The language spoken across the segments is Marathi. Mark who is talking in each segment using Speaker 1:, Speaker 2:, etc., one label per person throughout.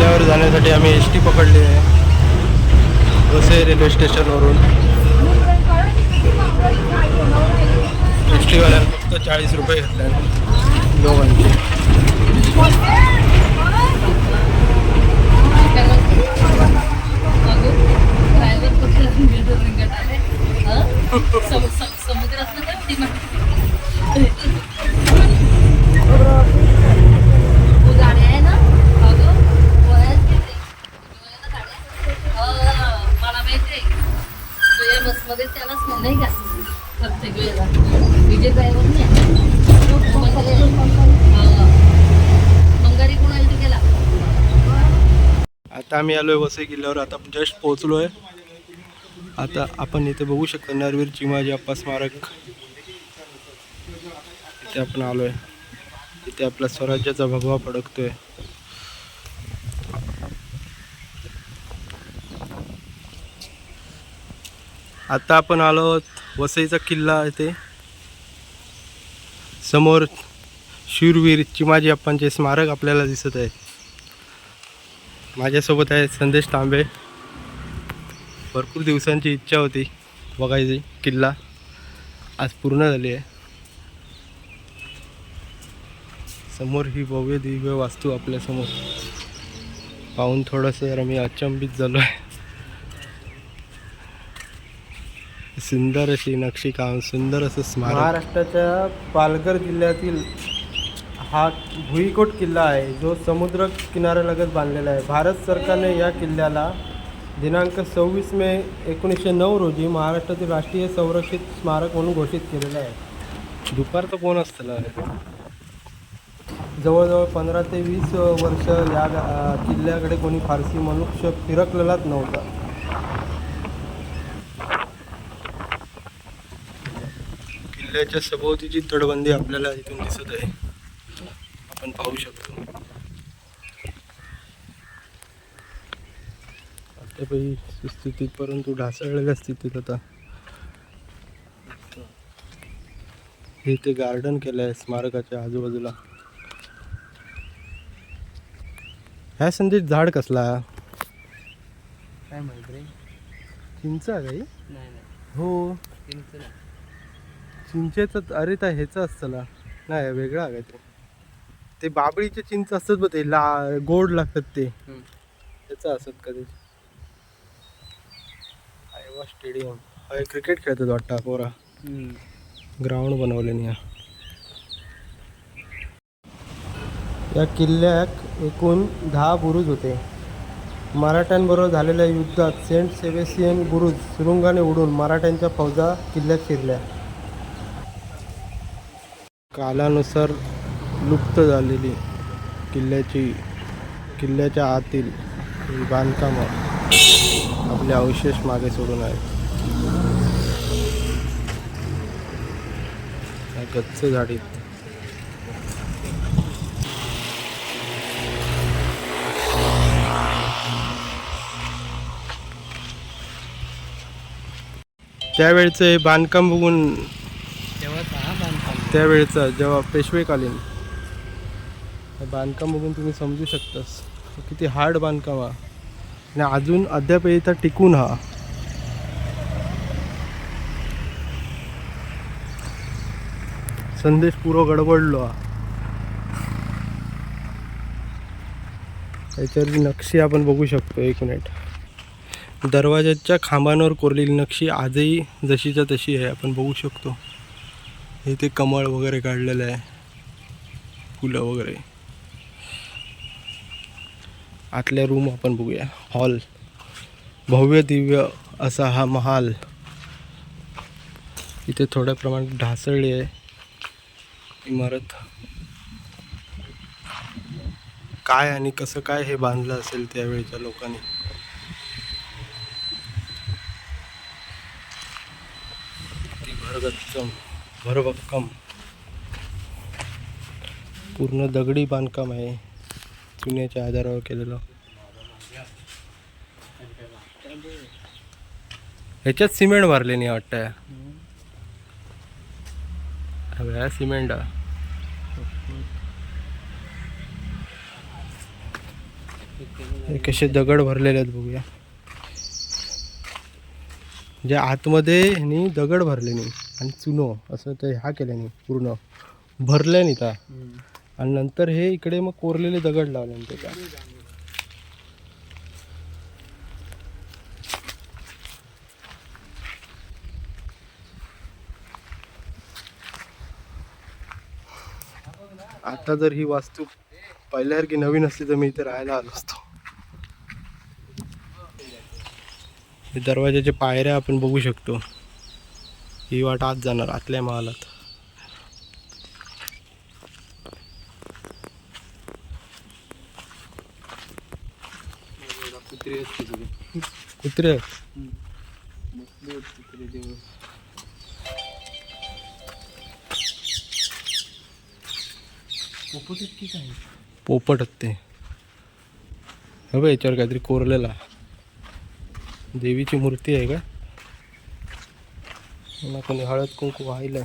Speaker 1: किल्ल्यावर जाण्यासाठी आम्ही एस टी पकडली आहे. वसे रेल्वे स्टेशनवरून. एस टीवाल्यानं फक्त चाळीस रुपये घेतले दोघांचे.
Speaker 2: समुद्रात ती गाडी आहे ना अगं वयाच किती? वयाला गाडी आहे? अं, मला माहिती आहे त्यालाच नाही का? प्रत्येक वेळेला. विजय ड्रायव्हर कोणाला गेला.
Speaker 1: आता आम्ही आलोय वसई किल्ल्यावर. आता जस्ट पोहोचलोय. आता आपण इथे बघू शकतो नरवीर चिमाजी अप्पा स्मारक. इथे आपण आलोय. इथे आपला स्वराज्याचा भगवा फडकतोय. आता आपण आलो आहोत वसईचा किल्ला इथे. समोर शूरवीर चिमाजी अप्पांचे स्मारक आपल्याला दिसत आहे माझ्यासोबत आहे संदेश तांबे. भरपूर दिवसांची इच्छा होती बघायची. किल्ला आज पूर्ण झाली आहे. समोर ही भव्य दिव्य वास्तू आपल्यासमोर. पाहून थोडंसं जरा मी अचंबित झालो आहे सुंदर अशी नक्षीकाम सुंदर असं स्मारक. महाराष्ट्राच्या पालघर जिल्ह्यातील हा भुईकोट किल्ला आहे जो समुद्र किनाऱ्यालगत बांधलेला आहे. भारत सरकारने या किल्ल्याला दिनांक सव्वीस मे एकोणीसशे नऊ रोजी महाराष्ट्रातील राष्ट्रीय संरक्षित स्मारक म्हणून घोषित केलेलं आहे. दुपारचं कोण असतं जवळजवळ पंधरा ते वीस वर्ष या किल्ल्याकडे कोणी फारसी मनुष्य फिरकलेलाच नव्हता. किल्ल्याच्या सभोवतीची तटबंदी आपल्याला इथून दिसत आहे आपण पाहू शकतो. अद्यापही सुस्थितीत परंतु ढासळलेल्या स्थितीत आता हे ते गार्डन केलं आहे स्मारकाच्या आजूबाजूला. ह्या संदेश झाड कसला?
Speaker 3: काय माहीत रे
Speaker 1: चिंच आहे काही
Speaker 3: नाही नाही.
Speaker 1: हो.
Speaker 3: चिंच नाही.
Speaker 1: चिंचेचं अरे त्या ह्याचं असतं ना. नाही वेगळं आहे ते ते बाबळीचे चिंच असतात बघ ते ला गोड लागतात ते.
Speaker 3: हम्म.
Speaker 1: त्याचं असत कधी. आयवा स्टेडियम अरे क्रिकेट खेळतात वाटतं पोरा. ग्राउंड बनवले या या किल्ल्याक एकूण दहा बुरुज होते. मराठ्यांबरोबर झालेल्या युद्धात सेंट सेबेसियन बुरुज सुरुंगाने उडून मराठ्यांच्या फौजा किल्ल्यात शिरल्या. कालानुसार लुप्त झालेली किल्ल्याची किल्ल्याच्या आतील ही बांधकामं आपले अवशेष मागे सोडून आहेत. गच्च झाडीत त्यावेळचं हे बांधकाम बघून त्यावेळेचा जेव्हा पेशवेकालीन बांधकाम बघून तुम्ही समजू शकतास. किती हार्ड बांधकाम हा. आणि अजून अद्याप इथं टिकून हा. संदेश पुरो गडबडलो हा. त्याच्यावरची नक्षी आपण बघू शकतो एक मिनिट दरवाजाच्या खांबांवर कोरलेली नक्षी आजही जशीच्या तशी आहे आपण बघू शकतो. इथे कमळ वगैरे काढलेलं आहे. फुलं वगैरे. आतल्या रूम आपण बघूया. हॉल भव्य दिव्य असा हा महाल. इथे थोड्या प्रमाणात ढासळली आहे. इमारत. काय आणि कसं काय हे बांधलं असेल त्यावेळच्या लोकांनी? ती भरगच्चम भरभक्कम पूर्ण दगडी बांधकाम आहे. चुन्याच्या आधारावर केलेलं. ह्याच्यात सिमेंट भरले नाही वाटतं सिमेंट. कसे दगड भरलेले आहेत बघूया. जे आतमध्ये ह्यांनी दगड भरले नाही. आणि चुनो असं ते हा केलं पूर्ण भरल्याने नाही त्या आणि नंतर हे इकडे मग कोरलेले दगड लावले त्याच्या आता जर ही वास्तू पहिल्यासारखी नवीन असली तर मी इथे राहायला आलो असतो. दरवाजाच्या पायऱ्या आपण बघू शकतो. ही वाट आत जाणार आतल्या महालात.
Speaker 3: कुत्रे पोपट
Speaker 1: ते. हवं याच्यावर काहीतरी कोरलेला देवीची मूर्ती आहे का? मला कोणी हळद कुंकू वाहिलं.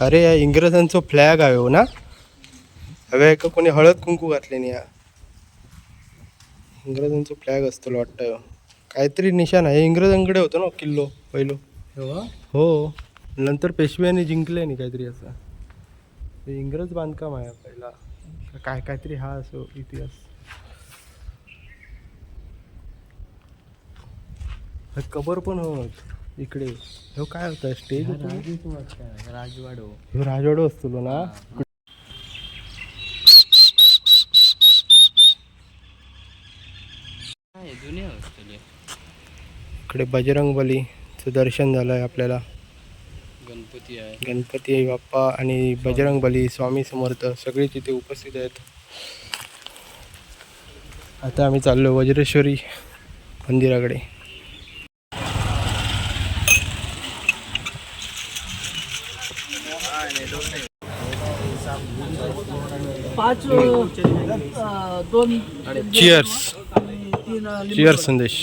Speaker 1: अरे या इंग्रजांचा फ्लॅग आहे हो ना? हवे का कोणी हळद कुंकू घातले नाही या. इंग्रजांचा फ्लॅग असतो वाटतं. काहीतरी निशाण आहे. इंग्रजांकडे होतं ना किल्लो पहिलो. हो. नंतर पेशव्यांनी जिंकले नाही काहीतरी असं. इंग्रज बांधकाम आहे पहिला. काय काहीतरी हा असो इतिहास. कबर पण होत. इकडे. हो काय होतं? स्टेज
Speaker 3: राजवाडो.
Speaker 1: ह्यो राजवाडा असतो ना? इकडे बजरंग बलीचं दर्शन झालं आहे आपल्याला.
Speaker 3: गणपती आहे.
Speaker 1: गणपती बाप्पा आणि बजरंग बली स्वामी समर्थ सगळेच इथे उपस्थित आहेत. आता आम्ही चाललो वज्रेश्वरी मंदिराकडे.
Speaker 2: पाच दोन
Speaker 1: चिअर्स चिअर्स संदेश.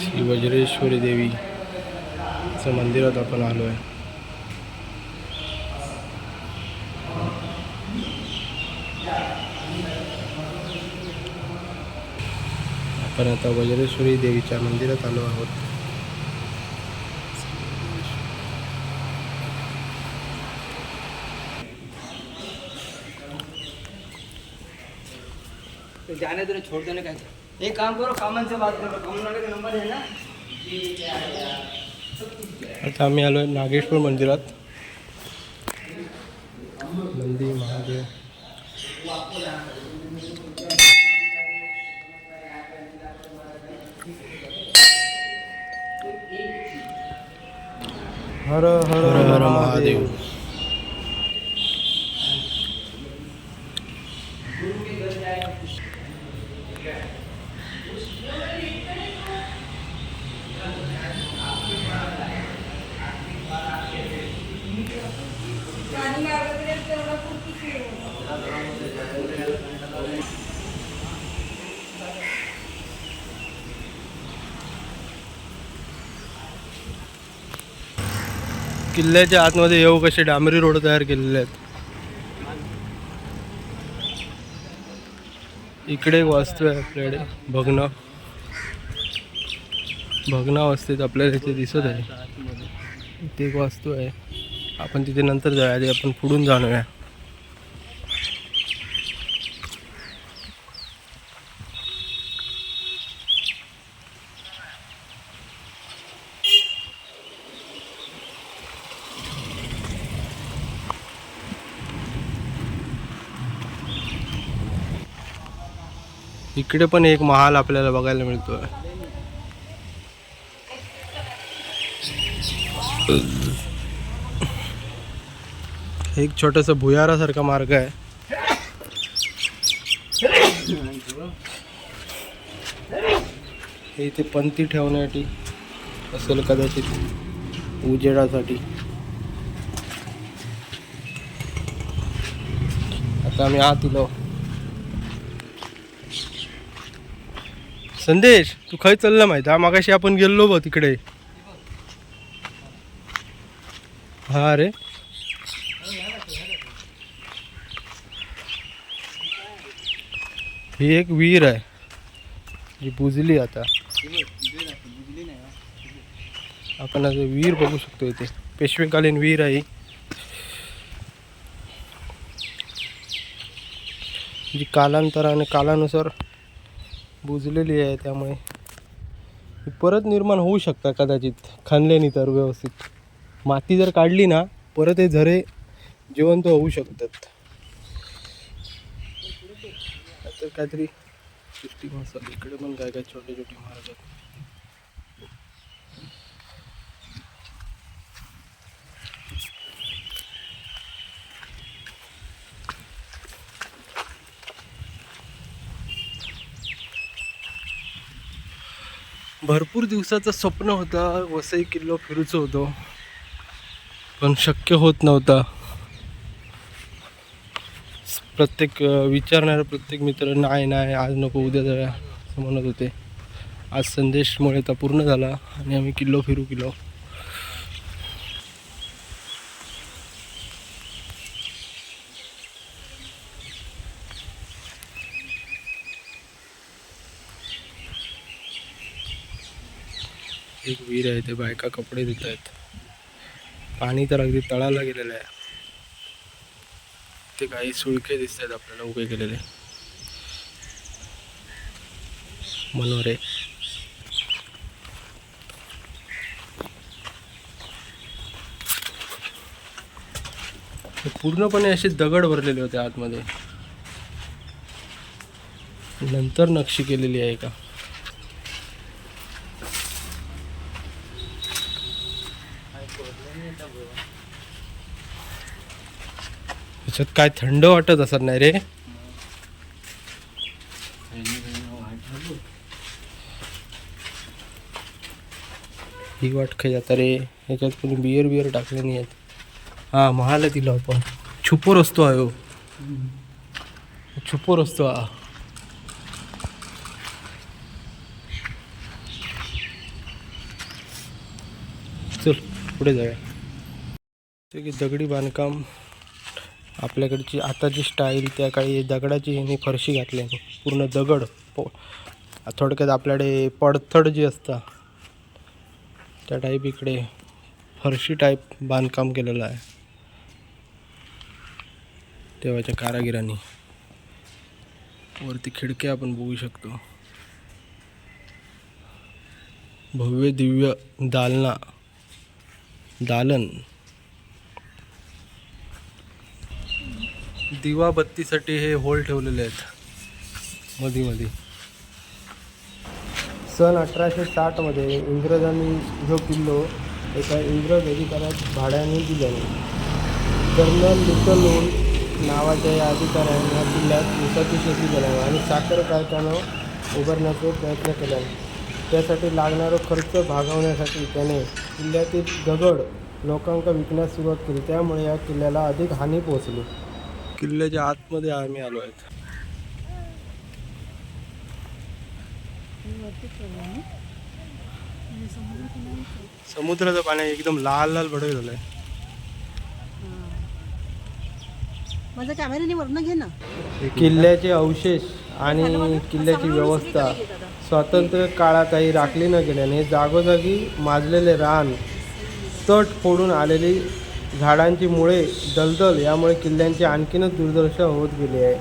Speaker 1: श्री वज्रेश्वरी देवीचं मंदिरात आपण आलो आहे. आपण आता वज्रेश्वरी देवीच्या मंदिरात आलो आहोत.
Speaker 3: जाने दो छोड़ देने का एक काम करो कॉमन से बात करो. कॉमन का नंबर है ना?
Speaker 1: आता आम्ही आलो आहे नागेश्वर मंदिरात. नंदी महादेव. હર હર હર મહાદેવ. किल्ल्याच्या आतमध्ये येऊ कसे? डांबरी रोड तयार केलेले आहेत. इकडे एक वास्तू आहे आपल्याकडे. भग्न. भग्नावस्थेत आपल्याला इथे दिसत आहे. इथे एक वास्तू आहे. आपण तिथे नंतर जाऊया. आधी आपण पुढून जाणूया. इकडे पण एक महाल आपल्याला बघायला मिळतो एक छोटस भुयारासारखा मार्ग आहे. हे इथे पंथी ठेवण्यासाठी असेल कदाचित उजेडासाठी. आता आम्ही आत इलो संदेश तू खंय चाललं माहीत हा मागाशी आपण गेलो बघ तिकडे. हा रे. ही एक विहीर आहे. जी बुजली आता. आपण आता विहीर बघू शकतो इथे. पेशवेकालीन विहीर आहे जी कालांतराने कालानुसार बुजलेली आहे त्यामुळे. परत निर्माण होऊ शकतात कदाचित खाणल्याने तर व्यवस्थित. माती जर काढली ना परत हे झरे जिवंत होऊ शकतात. तर काहीतरी इकडे पण काय काय छोटे छोटे मार्ग आहेत. भरपूर दिवसाचं स्वप्न होतं. वसई किल्लो फिरूचं होतं. पण शक्य होत नव्हता. प्रत्येक अं, विचारणारा प्रत्येक मित्र नाही नाही आज नको उद्या जाऊया असं म्हणत होते. आज संदेशमुळे तर पूर्ण झाला आणि आम्ही किल्लो फिरू किल्लो. एक विहीर आहे ते बायका कपडे धुत आहेत. पाणी तर अगदी तळाला गेलेलं आहे. ते काही सुळके दिसत आहेत आपल्याला उभे केलेले. मनोरे. पूर्णपणे असे दगड भरलेले होते आतमध्ये. नंतर नक्षी केलेली आहे का? याच्यात काय थंड वाटत असत नाही रे? ही वाट खाई आता रे. याच्यात कोणी बियर बियर टाकले नाही आहेत. हा महाल आहे तिला आपण छुपो रस्तो आहे हो. छुपो रस्तो हा. चल पुढे जाऊया. की दगडी बांधकाम. आपल्याकडची आताची स्टाईल त्या काळी दगडाची ह्याने फरशी घातली आहे. पूर्ण दगड पो थोडक्यात आपल्याकडे पडथड जी असता त्या टाईप इकडे फरशी टाईप बांधकाम केलेलं आहे. तेव्हाच्या कारागिरांनी. वरती खिडक्या आपण बघू शकतो. भव्य दिव्य दालना दालन. दिवा बत्तीसाठी हे होल ठेवलेले आहेत. मध्ये मध्ये सन अठराशे साठमध्ये इंग्रजांनी जो किल्लो एका इंग्रज अधिकाऱ्यात भाड्याने दिल्याने कर्नल लिटलून नावाच्या या अधिकाऱ्याने या किल्ल्यात ऊसाची शेती केल्याने आणि साखर कारखाना उभारण्याचे प्रयत्न केल्याने त्यासाठी लागणारा खर्च भागवण्यासाठी त्याने किल्ल्यातील दगड लोकांका विकण्यास सुरुवात केली. त्यामुळे या किल्ल्याला अधिक हानी पोहोचली. किल्ल्याच्या आतमध्ये आम्ही आलो आहेत. समुद्राचं पाणी एकदम लाल लाल भडक झालंय.
Speaker 4: माझ्या कॅमेऱ्याने वरनं घे ना.
Speaker 1: किल्ल्याचे अवशेष आणि किल्ल्याची व्यवस्था स्वातंत्र्य काळातही राखली न गेल्याने जागोजागी माजलेले रान तट फोडून आलेली झाडांची मुळे दलदल यामुळे किल्ल्यांची आणखीनच दुर्दशा होत गेली आहे.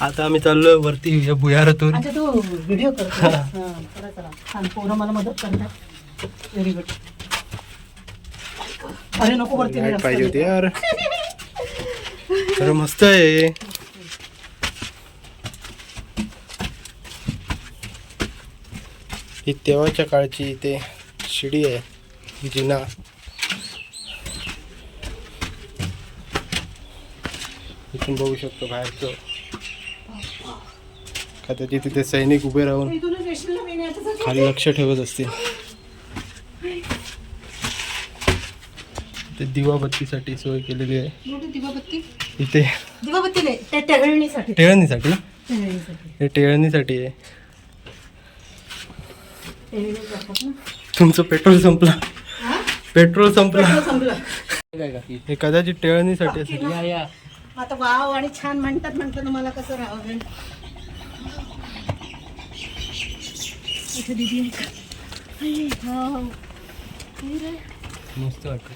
Speaker 1: आता आम्ही चाललोय वरती या भुयारातून.
Speaker 4: अच्छा तू व्हिडिओ कर चला चला. छान पोरं मला मदत करतात. व्हेरी गुड अरे नको वरती नाही
Speaker 1: पाहिजे होती यार. तर मस्त आहे. ही तेव्हाच्या काळची इथे शिडी आहे जिना. इथून बघू शकतो बाहेरचं. कदाचित तिथे सैनिक उभे राहून खाली लक्ष ठेवत असतील. ते दिवाबत्तीसाठी सोय केलेली आहे. इथे टेळणीसाठी.
Speaker 4: टेहळणीसाठी
Speaker 1: हे टेळणीसाठी आहे. तुमचं पेट्रोल संपला
Speaker 4: हा?
Speaker 1: पेट्रोल संपला हे कदाचित टेळणीसाठी असेल
Speaker 3: या या
Speaker 4: आता वाव आणि छान म्हणतात म्हटलं तर मला कसं राहावं.
Speaker 3: मस्त वाटत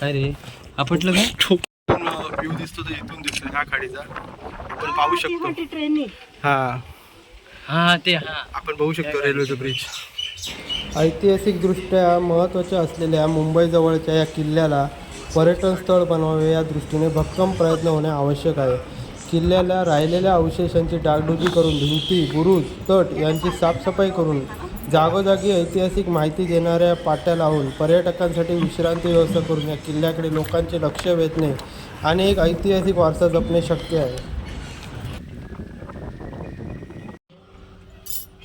Speaker 3: काय रे आपटलं काय
Speaker 1: व्ह्यू दिसतो तो इथून दिसतो ह्या खाडीचा आपण पाहू
Speaker 4: ती
Speaker 1: शकतो
Speaker 4: मोठी ट्रेननी
Speaker 1: हा
Speaker 3: हा ते हा.
Speaker 1: आपण बघू शकतो रेल्वेचं ब्रिज ऐतिहासिकदृष्ट्या महत्त्वाच्या असलेल्या मुंबईजवळच्या या किल्ल्याला पर्यटन स्थळ बनवावे या दृष्टीने भक्कम प्रयत्न होणे आवश्यक आहे. किल्ल्याला राहिलेल्या अवशेषांची डागडुजी करून भिंती बुरुज तट यांची साफसफाई करून जागोजागी ऐतिहासिक माहिती देणाऱ्या पाट्या लावून पर्यटकांसाठी विश्रांती व्यवस्था करून या किल्ल्याकडे लोकांचे लक्ष वेधणे आणि एक ऐतिहासिक वारसा जपणे शक्य आहे.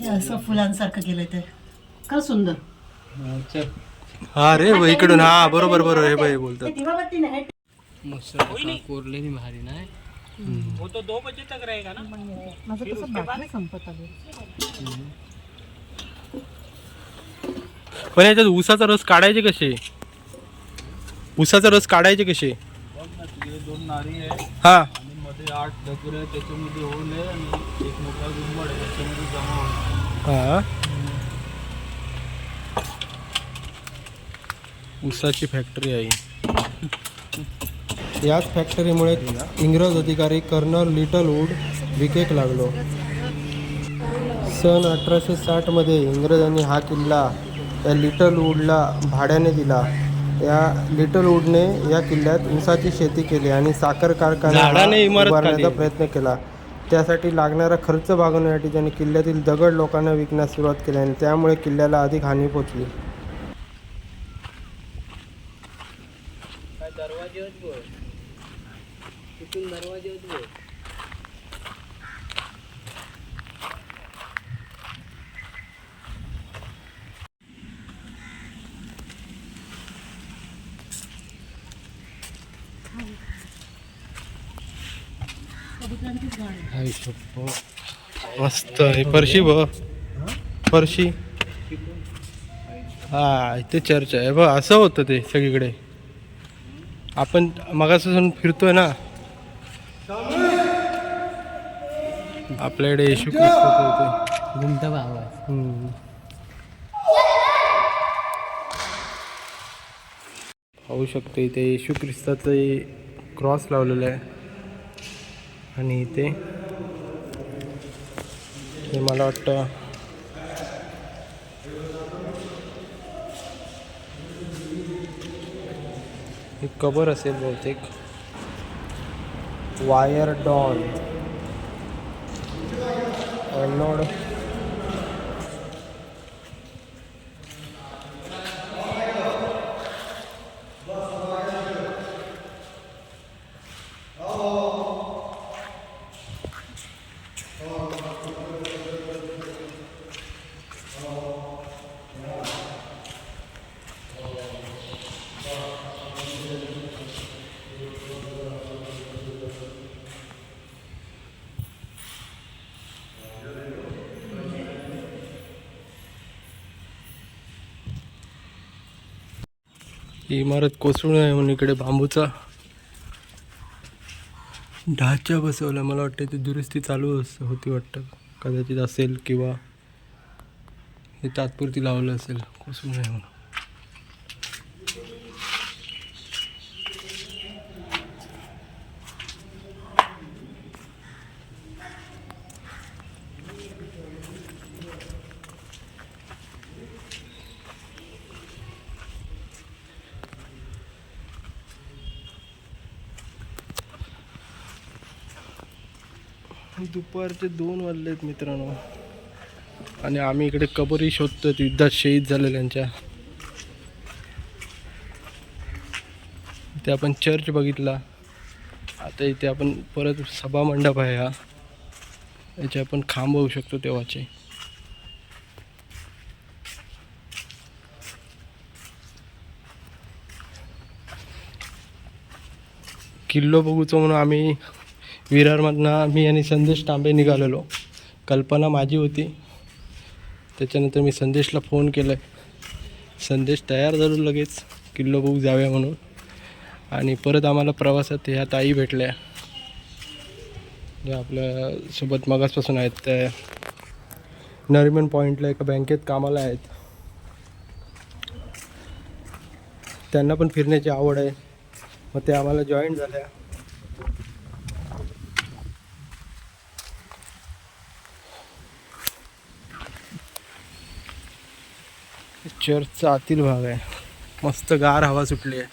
Speaker 4: असं फुलांसारखं केलंय ते. का सुंदर?
Speaker 1: हा रे इकडून. हा बरोबर बरोबर हे बाई बोलतात.
Speaker 4: हे दिवाबत्ती नाही
Speaker 3: मस्त कोरलेली भारी नाही
Speaker 4: माझं कसं बाटली संपत आली.
Speaker 1: पण याच्यात ऊसाचा रस काढायचे कसे? ऊसाचा रस काढायचे कसे?
Speaker 5: दोन नारी आहे
Speaker 1: हा.
Speaker 5: आणि मध्ये आठ डगर आहे त्याच्यामध्ये होल आहे आणि एक मोठा गुंबड आहे त्याच्यामध्ये जमा होईल.
Speaker 1: हा. ऊसाची फॅक्टरी आहे याच फॅक्टरीमुळे इंग्रज अधिकारी कर्नल लिटल वूड विकेक लागलो. सन अठराशे साठमध्ये इंग्रजांनी हा किल्ला या लिटल वूडला भाड्याने दिला. या लिटल वूडने या किल्ल्यात ऊसाची शेती केली आणि साखर कारखाना उभारण्याचा. प्रयत्न केला. त्यासाठी लागणारा खर्च भागवण्यासाठी त्यांनी किल्ल्यातील दगड लोकांना विकण्यास सुरुवात केली आणि त्यामुळे किल्ल्याला अधिक हानी पोचली
Speaker 3: काय दरवाजे आहेत बघ तिथून दरवाजे आहेत बघ
Speaker 1: आई शप्पथ. मस्त आहे. फरशी बघ. फरशी. हा इथे चर्च आहे. बघ असं होतं ते सगळीकडे. आपण मगासून फिरतोय ना. आपल्याकडे येशू ख्रिस्त होते
Speaker 3: भाव
Speaker 1: पाहू शकतो इथे येशू ख्रिस्ताचं क्रॉस लावलेलं आहे. आणि इथे हे मला वाटतं ही कबर असेल बहुतेक. Wire don. ही इमारत कोसळून आहे म्हणून इकडे बांबूचा ढाचा बसवला. मला वाटतं ती दुरुस्ती चालू अस होती वाटतं. कदाचित असेल किंवा हे तात्पुरती लावलं असेल. कोसळून आहे म्हणून. दुपारचे दोन वाजलेत मित्रांनो. आणि आम्ही इकडे कबरी शोधतो युद्धात शहीद झालेल्यांच्या. इथे आपण चर्च बघितला. आता इथे आपण परत सभा मंडप आहे हा. याचे आपण खांब होऊ शकतो तेव्हाचे. किल्लो बघूचो म्हणून आम्ही विरारमधनं मी आणि संदेश तांबे निघालेलो. कल्पना माझी होती. त्याच्यानंतर मी संदेशला फोन केला संदेश तयार झालो लगेच. किल्लो बुक जाव्या म्हणून. आणि परत आम्हाला प्रवासात ह्या ताई भेटल्या. ज्या आपल्यासोबत मगासपासून आहेत त्या नरिमन पॉईंटला एका बँकेत कामाला आहेत. त्यांना पण फिरण्याची आवड आहे. मग ते आम्हाला जॉईन झाल्या. चर्चचा आतील भाग आहे. मस्त गार हवा सुटली आहे.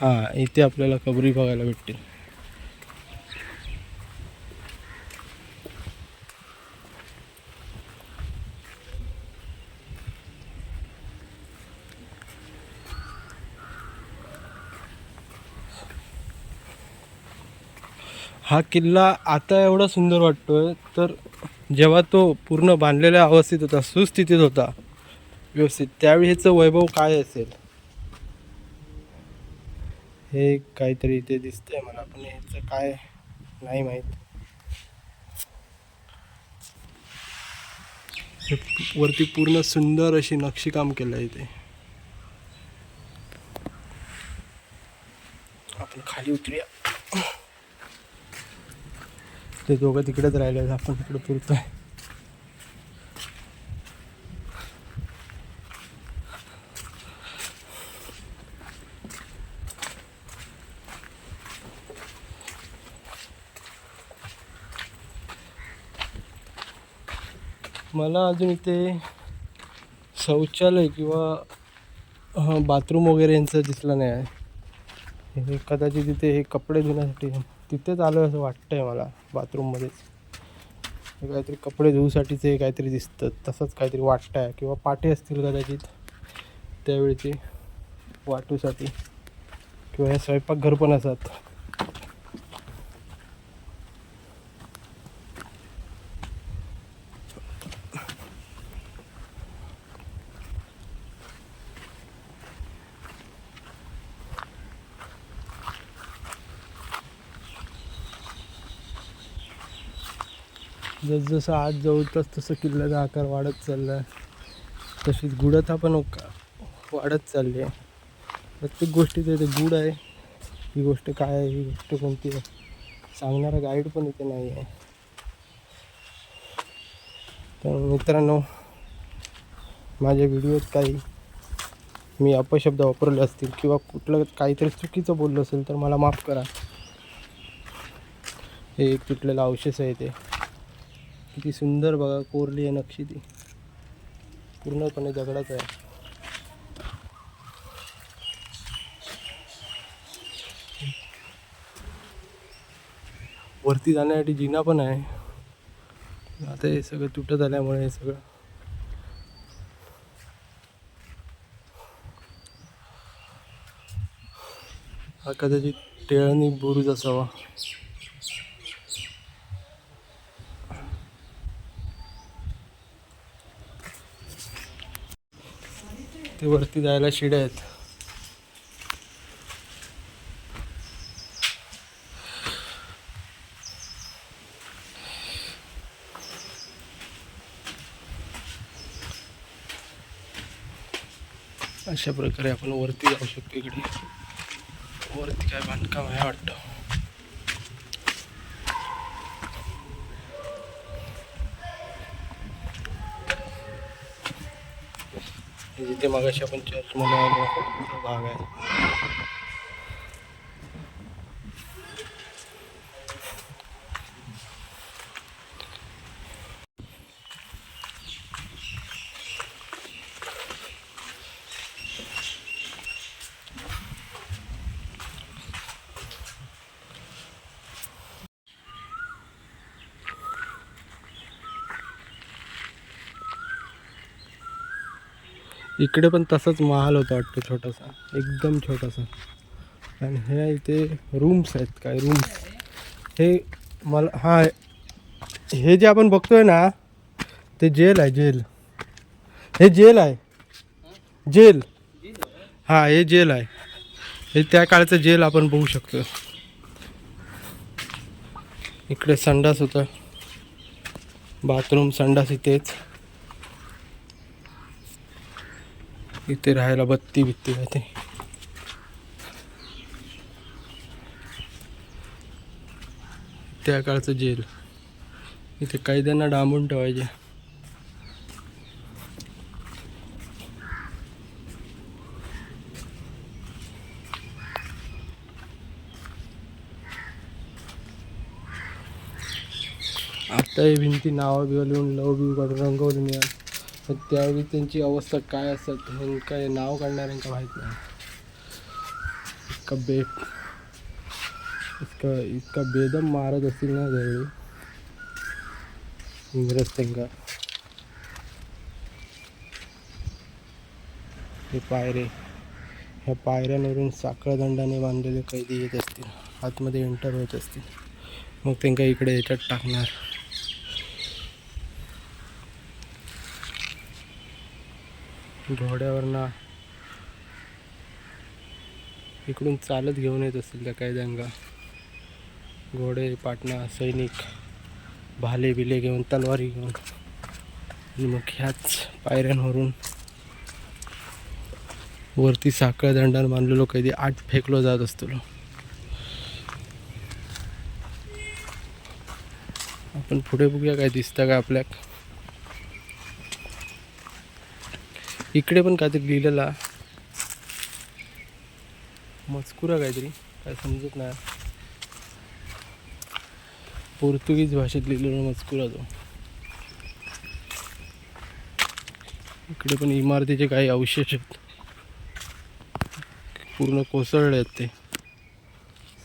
Speaker 1: हां इथे आपल्याला कबरी बघायला भेटतील. हा किल्ला आता एवढा सुंदर वाटतोय तर जेव्हा तो पूर्ण बांधलेल्या अवस्थेत होता सुस्थितीत होता व्यवस्थित त्यावेळी ह्याचं वैभव काय असेल? हे काहीतरी इथे दिसतंय मला पण ह्याचं काय नाही माहीत. हे वरती पूर्ण सुंदर अशी नक्षीकाम केलं आहे इथे. आपण खाली उतरूया. ते दोघं तिकडेच राहिले आपण तिकडे पुरतोय मला अजून इथे शौचालय किंवा बाथरूम वगैरे यांचं दिसलं नाही आहे. हे कदाचित तिथे हे कपडे धुण्यासाठी तिथेच आलो असं वाटतंय मला बाथरूममध्येच काहीतरी कपडे धुवूसाठीचे काहीतरी दिसतं तसंच काहीतरी वाटतं आहे किंवा पाटे असतील कदाचित त्यावेळीचे वाटूसाठी. किंवा हे स्वयंपाकघर पण असतात. जसजसं आत जाऊ तस तसं किल्ल्याचा आकार वाढत चालला आहे तशीच गुढता पण वाढत चालली आहे. प्रत्येक गोष्टीचं इथे गुढ आहे. ही गोष्ट काय आहे? ही गोष्ट कोणती आहे? सांगणारा गाईड पण इथे नाही आहे. तर मित्रांनो माझ्या व्हिडिओत काही मी अपशब्द वापरले असतील किंवा कुठलं काहीतरी चुकीचं बोललो असेल तर मला माफ करा. हे एक तुटलेलं अवशेष आहे ते. किती सुंदर बघा कोरली आहे नक्षी ती. पूर्णपणे दगडाच आहे. वरती जाण्यासाठी जिना पण आहे. आता हे सगळं तुटत आल्यामुळे हे सगळं. हा कदाचित टेळणी बुरुज असावा. ते वरती जायला शिड्या आहेत. अशा प्रकारे आपण वरती जाऊ शकतो इकडे. वरती काय बांधकाम आहे वाटतं? जिथे मगाशी आपण चर्च मध्ये भाग आहे. इकडे पण तसाच महाल होता वाटतं छोटासा. एकदम छोटासा. आणि हे इथे रूम्स आहेत काय रूम्स हे मला हा हे जे आपण बघतोय ना ते जेल आहे जेल हे जेल आहे. जेल हा हे जेल आहे. हे त्या काळचं जेल आपण बघू शकतो इकडे संडास होतं. बाथरूम संडास इथेच. इथे राहायला बत्ती बित्ती आहे ते त्या काळचं जेल. इथे कैद्यांना डांबून ठेवायचे. आता हे भिंती नावं बिवं लिहून लव बिव काढून रंगवली मिळाली. पण त्यावेळी त्यांची अवस्था काय असतात हे काय नाव काढणाऱ्यांका माहीत नाही. इतका बे इतका इतका बेदम मारत असतील ना त्यावेळी. इंग्रज त्यांका हे पायरे. ह्या पायऱ्यांवरून साखळदंडाने बांधलेले कैदी येत असतील. आतमध्ये एंटर होत असतील. मग त्यांना इकडे ह्याच्यात टाकणार. घोड्यावरनं इकडून चालत घेऊन येत असतील त्या कैद्यांना घोडे पाटणा सैनिक भाले बिले घेऊन तलवारी घेऊन आणि मग ह्याच पायऱ्यांवरून वरती साखळ दंडाने बांधलेलो कैदी आठ फेकलो जात असतो. आपण पुढे बघूया काय दिसतं का आपल्याक. इकडे पण काहीतरी लिहिलेला मजकुरा काहीतरी काय समजत नाही. पोर्तुगीज भाषेत लिहिलेला मजकुरा तो. इकडे पण इमारतीचे काही अवशेष आहेत. पूर्ण कोसळले आहेत ते.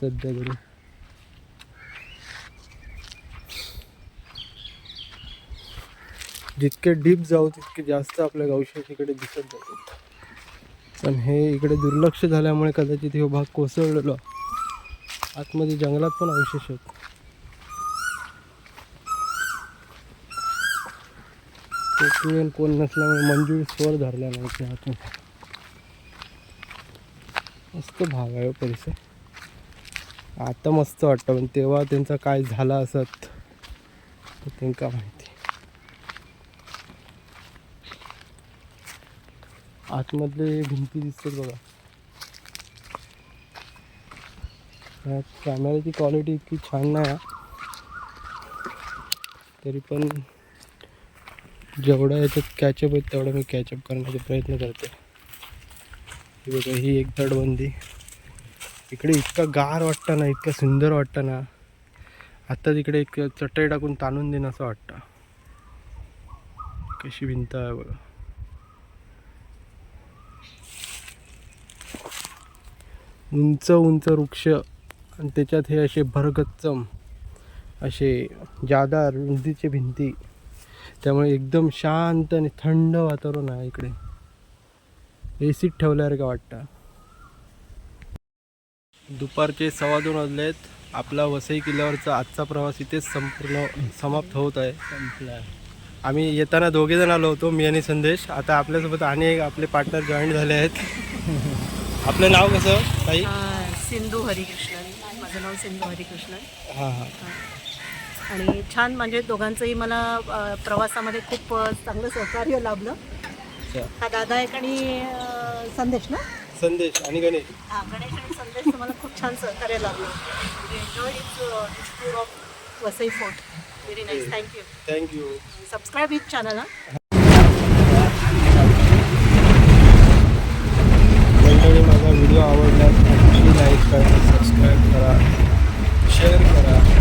Speaker 1: सध्या तरी. जितके डीप जाऊ तितके जास्त आपल्या अवशेष इकडे दिसत जातात. पण हे इकडे दुर्लक्ष झाल्यामुळे कदाचित हे भाग कोसळलेला आतमध्ये जंगलात पण अवशेष आहेत. कोण नसल्यामुळे मंजूर स्वर धरल्या नाही इथे आतून मस्त भाग आहे हो परिसर. आता मस्त वाटतं पण तेव्हा त्यांचा काय झाला असत त्यांना त्यांका माहिती. आतमधले भिंती दिसतात बघा. या कॅमेऱ्याची क्वालिटी इतकी छान नाही तरी पण जेवढा याच्यात कॅचअप आहेत तेवढा मी कॅचअप करण्याचा प्रयत्न करते बघा ही एक तटबंदी. इकडे इतका गार वाटतं ना इतका सुंदर वाटतं ना. आत्ता तिकडे एक चटई टाकून ताणून देईन असं वाटतं. कशी भिंत आहे बघा. उंच उंच वृक्ष आणि त्याच्यात हे असे भरगच्चम असे जादा रुंदीचे भिंती. त्यामुळे एकदम शांत आणि थंड वातावरण आहे इकडे. ए सीत ठेवल्यासारखं वाटतं. दुपारचे सव्वा दोन वाजले आहेत आपला वसई किल्ल्यावरचा आजचा प्रवास इथेच संपूर्ण समाप्त होत आहे.
Speaker 5: संपला
Speaker 1: आम्ही येताना दोघे जण आलो होतो मी आणि संदेश. आता आपल्यासोबत आणि एक आपले पार्टनर जॉईन झाले आहेत. आपलं नाव कसं ताई?
Speaker 4: अं, सिंधू हरिकृष्णन. माझं नाव सिंधू हरिकृष्णन.
Speaker 1: हां हां.
Speaker 4: आणि छान म्हणजे दोघांचंही मला अं, प्रवासामध्ये खूप अं, चांगलं सहकार्य लाभलं.
Speaker 1: अच्छा.
Speaker 4: हा दादा एक आणि अं, संदेश ना?
Speaker 1: संदेश आणि गणेश.
Speaker 4: हा गणेश आणि संदेश मला खूप छान सहकार्य लाभलं. Enjoy tour of Vasai fort very nice thank you
Speaker 1: thank you
Speaker 4: subscribe हिच चॅनल हा. करा सबस्क्राईब करा शेअर करा.